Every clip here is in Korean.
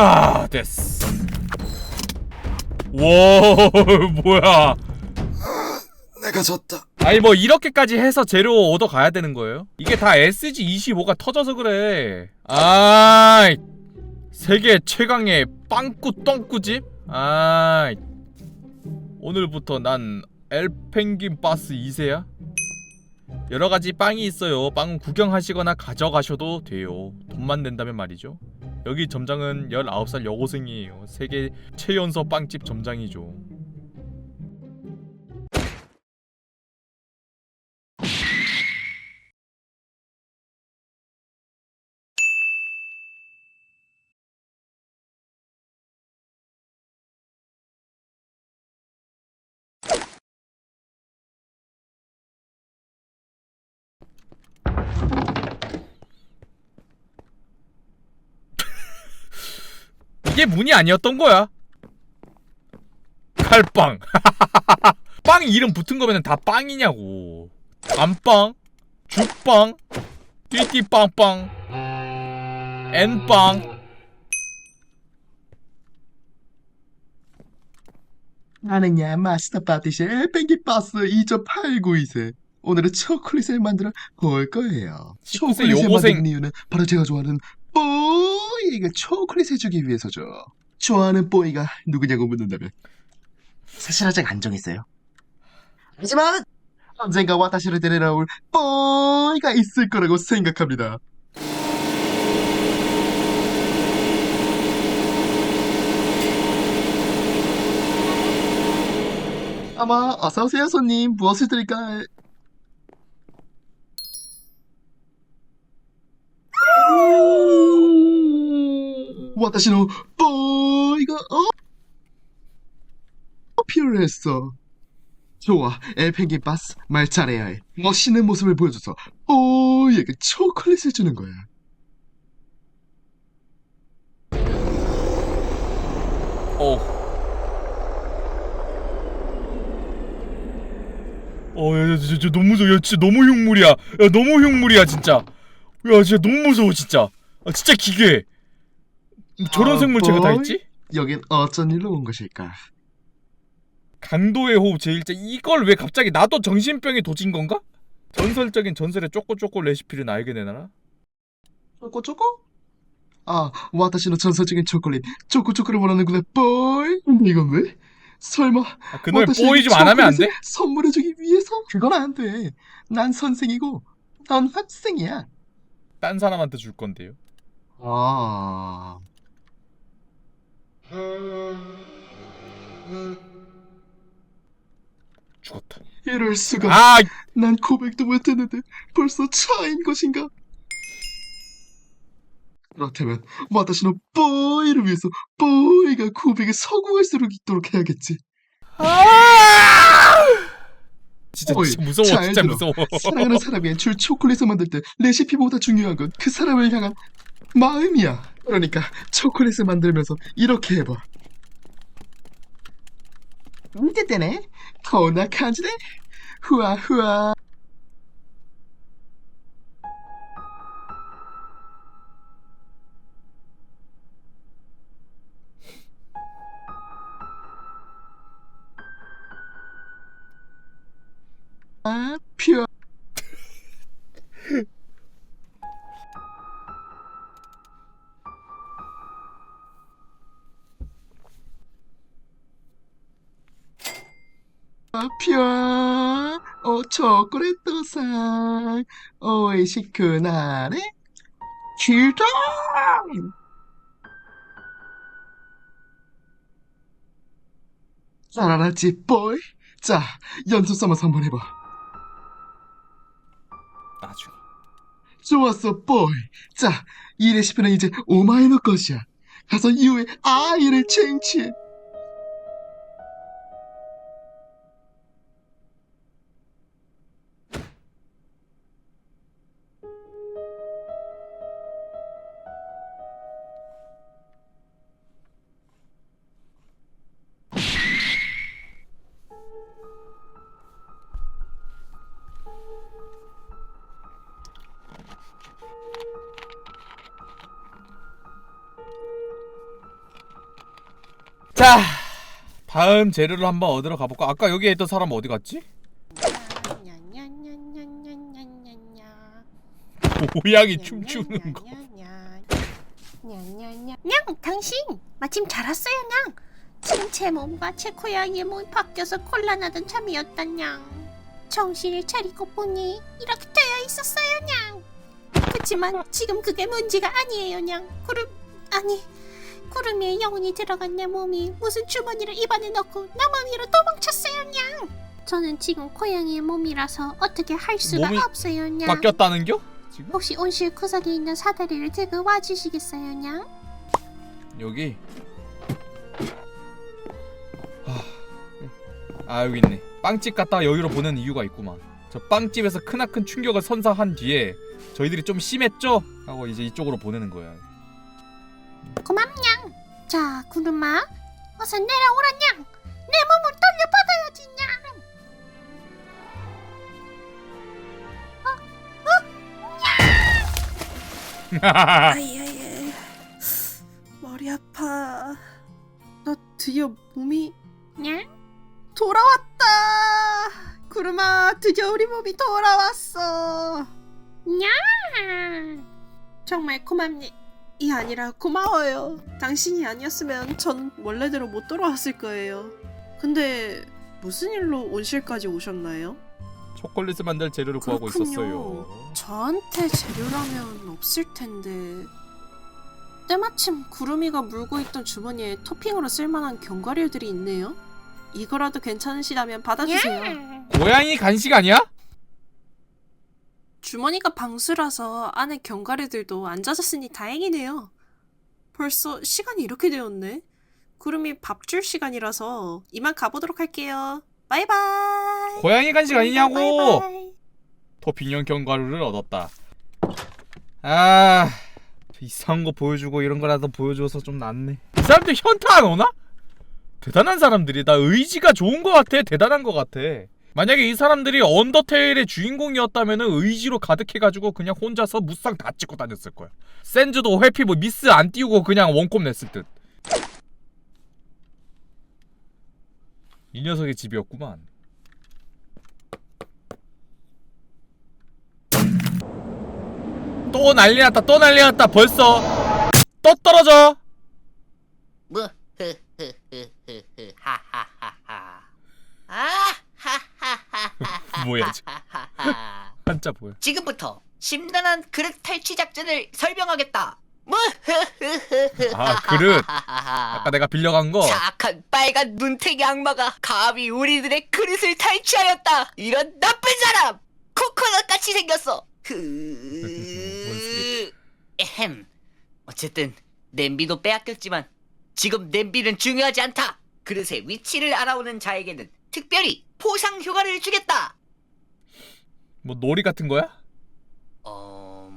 아 됐어 와 뭐야 내가 졌다. 아니 뭐 이렇게까지 해서 재료 얻어 가야 되는 거예요? 이게 다 SG25가 터져서 그래 아이 세계 최강의 빵꾸 똥꾸집? 아이 오늘부터 난 엘펭귄 바스 2세야? 여러가지 빵이 있어요 빵은 구경하시거나 가져가셔도 돼요 돈만 낸다면 말이죠 여기 점장은 19살 여고생이에요. 세계 최연소 빵집 점장이죠 이게 문이 아니었던 거야. 칼빵. 빵 이름 붙은 거면 다 빵이냐고. 안빵, 죽빵, 띠띠빵빵, 엔빵. 나는야 마스터 파티시에 뺑기 바스 2.892세. 오늘은 초콜릿을 만들어 볼 거예요. 19세 초콜릿을 요고생. 만드는 이유는 바로 제가 좋아하는 뽀이에게 초콜릿을 주기 위해서죠. 좋아하는 뽀이가 누구냐고 묻는다면 사실 아직 안 정했어요. 하지만 언젠가 와타시를 데리러 올 뽀이가 있을 거라고 생각합니다. 아마 어서 오세요 손님 무엇을 드릴까요? 와타시노 뽀이가 어? 필요했어. 좋아, 엘펭귄 바스 말 잘해야 해. 멋있는 모습을 보여줘서 뽀이에게 초콜릿을 주는 거야. 어. 어, 야, 야, 진짜 너무 무서워. 야, 진짜 너무 흉물이야. 야, 너무 흉물이야, 진짜. 야, 진짜 너무 무서워, 진짜. 아, 진짜 기괴. 저런 아, 생물체가 다 뭐? 있지? 여긴 어쩐 일로 온 것일까? 강도의 호흡 제1제 이걸 왜 갑자기 나도 정신병에 도진 건가? 전설적인 전설의 쪼꼬쪼꼬 레시피를 알게 되나? 초코 초코? 아, 와타시노 전설적인 초콜릿 초코 초코를 원하는구나. 근데 이건 왜? 설마 아, 그놈의 와타시에게 뽀이 좀 안 하면 안 돼? 초콜릿을 선물해주기 위해서? 그건 안 돼. 난 선생이고 넌 학생이야. 딴 사람한테 줄 건데요. 아. 죽었다. 이럴 수가. 아, 난 고백도 못했는데 벌써 차인 것인가? 그렇다면 와타시노 뽀이를 위해서 뽀이가 고백에 성공할 수 있도록 해야겠지. 진짜, 진짜 무서워, 잘 진짜 들어. 무서워. 사랑하는 사람이 줄 초콜릿을 만들 때 레시피보다 중요한 건 그 사람을 향한 마음이야. 그러니까 초콜릿을 만들면서 이렇게 해봐. 이때 때네. 거나 간지네. 후아 후아. 아, 아, 퓨어. 어, 초콜릿 도상. 오이시 기다. 잘 알았지, 보이? 자, 연습 삼아서 한번 해봐. 나중에. 좋았어, 보이. 자, 이 레시피는 이제 오마이노 것이야. 가서 이후에 아이를 쟁취해. 자 다음 재료를 한번 얻으러 가볼까? 아까 여기에 있던 사람 어디 갔지? 고양이 춤추는 거. 냥 당신 마침 잘 왔어요 냥. 지금 제 몸과 제 고양이의 몸이 바뀌어서 곤란하던 참이었다냥. 정신을 차리고 보니 이렇게 되어 있었어요 냥. 그치만 지금 그게 문제가 아니에요 냥. 그럼 아니 구름이의 영혼이 들어간 내 몸이 무슨 주머니를 입안에 넣고 나몸 위로 도망쳤어요 냥. 저는 지금 고양이의 몸이라서 어떻게 할 수가 몸이 없어요 냥. 바뀌었다는겨? 지금? 혹시 온실 구석에 있는 사다리를 들고 와주시겠어요, 냥? 여기 하... 아 여기 있네 빵집 갔다가 여기로 보낸 이유가 있구만 저 빵집에서 크나큰 충격을 선사한 뒤에 저희들이 좀 심했죠? 하고 이제 이쪽으로 보내는 거야 고맙냥. 자, 구름아, 어서 내려오라, 냥. 내 몸을 돌려받아야지, 냥. 아이 아이 머리 아파 나 드디어 몸이 냥? 돌아왔다 구름아 드디어 우리 몸이 돌아왔어 냥. 정말 고맙니 이 아니라 고마워요 당신이 아니었으면 전 원래대로 못 돌아왔을 거예요 근데 무슨 일로 온실까지 오셨나요? 초콜릿을 만들 재료를 구하고 그렇군요. 있었어요 저한테 재료라면 없을 텐데 때마침 구름이가 물고 있던 주머니에 토핑으로 쓸만한 견과류들이 있네요. 이거라도 괜찮으시다면 받아주세요. 냥. 고양이 간식 아니야? 주머니가 방수라서 안에 견과류들도 안 젖었으니 다행이네요. 벌써 시간이 이렇게 되었네. 구름이 밥 줄 시간이라서 이만 가보도록 할게요. 바이바이. 고양이 간식 아니냐고 바이바이. 토핑형 견과류를 얻었다 아 이상한 거 보여주고 이런 거라도 보여줘서 좀 낫네 이 사람들 현타 안 오나? 대단한 사람들이 나 의지가 좋은 거 같아 대단한 거 같아 만약에 이 사람들이 언더테일의 주인공이었다면 의지로 가득해가지고 그냥 혼자서 무쌍 다 찍고 다녔을 거야. 센즈도 회피 뭐 미스 안 띄우고 그냥 원콤 냈을 듯. 이 녀석의 집이었구만. 또 난리 났다 또 난리 났다 벌써. 또 떨어져. 뭐, 흐흐흐흐흐, 하하하하. 아. 뭐야, 저- 하하하하. 한자 보여 지금부터 심란한 그릇 탈취 작전을 설명하겠다. 뭐. 아, 그릇. 아까 내가 빌려간 거 착한 빨간 눈탱이 악마가 감히 우리들의 그릇을 탈취하였다. 이런 나쁜 사람! 코코넛 같이 생겼어. 흐. 에헴. 어쨌든 냄비도 빼앗겼지만 지금 냄비는 중요하지 않다. 그릇의 위치를 알아오는 자에게는 특별히 포상 효과를 주겠다. 뭐 놀이 같은 거야? 어,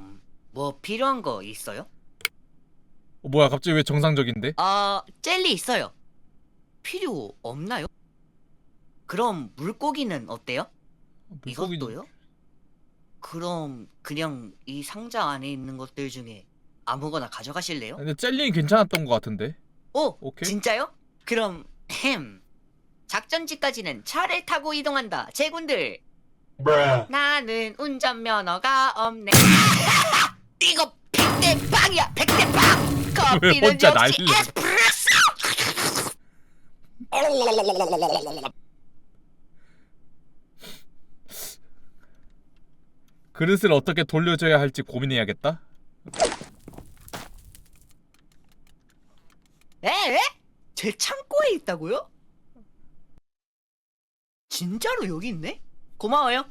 뭐 필요한 거 있어요? 어, 뭐야 갑자기 왜 정상적인데? 아, 젤리 있어요. 필요 없나요? 그럼 물고기는 어때요? 물고기- 이것도요? 그럼 그냥 이 상자 안에 있는 것들 중에 아무거나 가져가실래요? 근데 젤리는 괜찮았던 것 같은데 오, 오케이. 진짜요? 그럼 햄. 작전지까지는 차를 타고 이동한다. 제군들. 나는 운전면허가 없네. 이거 백대 빵이야. 백대 빵. 커피는 혼자 역시 난리야. 에스프레소. 그릇을 어떻게 돌려줘야 할지 고민해야겠다 에? 에? 제 창고에 있다고요? 진짜로 여기 있네? 고마워요.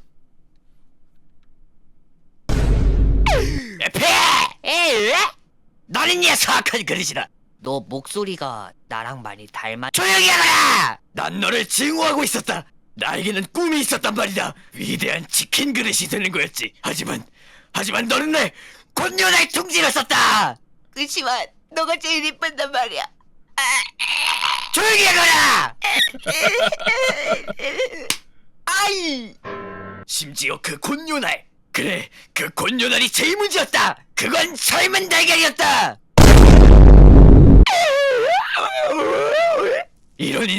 에페! 에? 너는 이 사악한 그릇이다. 너 목소리가 나랑 많이 닮아. 조용히 하거라! 난 너를 증오하고 있었다. 나에게는 꿈이 있었단 말이다. 위대한 치킨 그릇이 되는 거였지. 하지만, 하지만 너는 내 곤연의 둥지를 썼다. 그치만 너가 제일 이쁜단 말이야. 조용히 하거라! 아이! 심지어 그 곤요날. 그래 그 곤요날이 제일 문제였다. 그건 젊은 달걀이었다.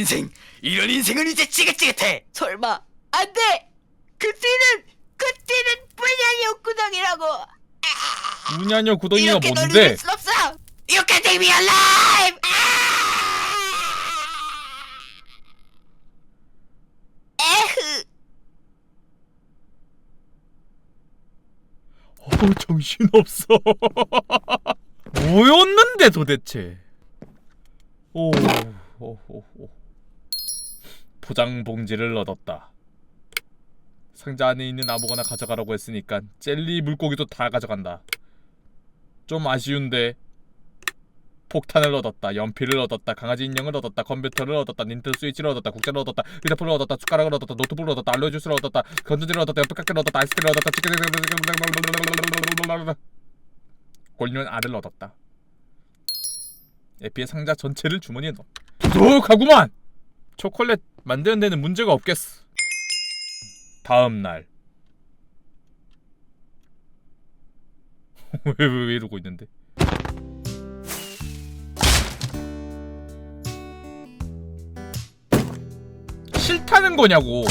인생 이런 인생은 이제 찌긋찌긋해. 설마 안 돼! 그때는 그때는 불량이 구덩이라고. 무냐녀 구덩이가 이렇게 뭔데? 이길 순 없어! Me alive 아! 에흐 어 정신없어. 뭐였는데 도대체? 오, 오, 오, 오. 포장 봉지를 얻었다. 상자 안에 있는 아무거나 가져가라고 했으니까 젤리 물고기도 다 가져간다. 좀 아쉬운데 폭탄을 얻었다 연필을 얻었다 강아지 인형을 얻었다 컴퓨터를 얻었다 닌텐도 스위치를 얻었다 국자를 얻었다 휴대폰을 얻었다 숟가락을 얻었다 노트북을 얻었다 알로에 주스를 얻었다 건전지를 얻었다 연필깎이를 얻었다 아이스크림을 얻었다 치킨 골륜 알을 얻었다 에피의 상자 전체를 주머니에 넣어 부족하구만 초콜릿 만드는 데는 문제가 없겠어 다음 날 왜, 왜, 왜 이러고 있는데 싫다는 거냐고.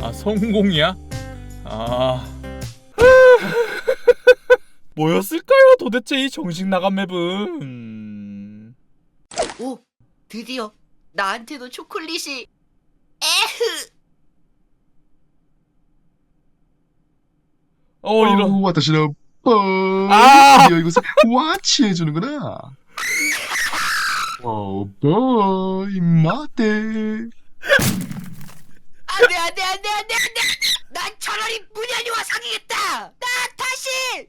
아 성공이야? 아. 뭐였을까요? 도대체 이 정신 나간 맵은? 오 드디어 나한테도 초콜릿이 에흐. 어 이런. 어, 와타시노 뽀 아! 드디어 이것을 와치 해주는구나. 어, 보이 마테 안돼 안돼 안돼 안돼 안돼 난 차라리 문현이와 사귀겠다. 나 다시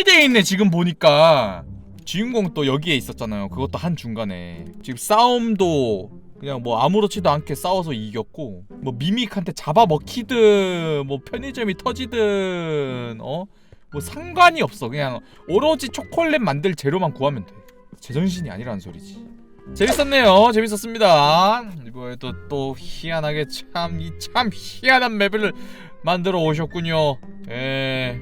격리돼 있네 지금 보니까. 주인공 또 여기에 있었잖아요. 그것도 한 중간에. 지금 싸움도 그냥 뭐 아무렇지도 않게 싸워서 이겼고 뭐 미믹한테 잡아먹히든 뭐 편의점이 터지든 어? 뭐 상관이 없어. 그냥 오로지 초콜릿 만들 재료만 구하면 돼. 제정신이 아니라는 소리지. 재밌었네요. 재밌었습니다. 이번에도 또 희한하게 참 이 참 희한한 맵을 만들어 오셨군요. 예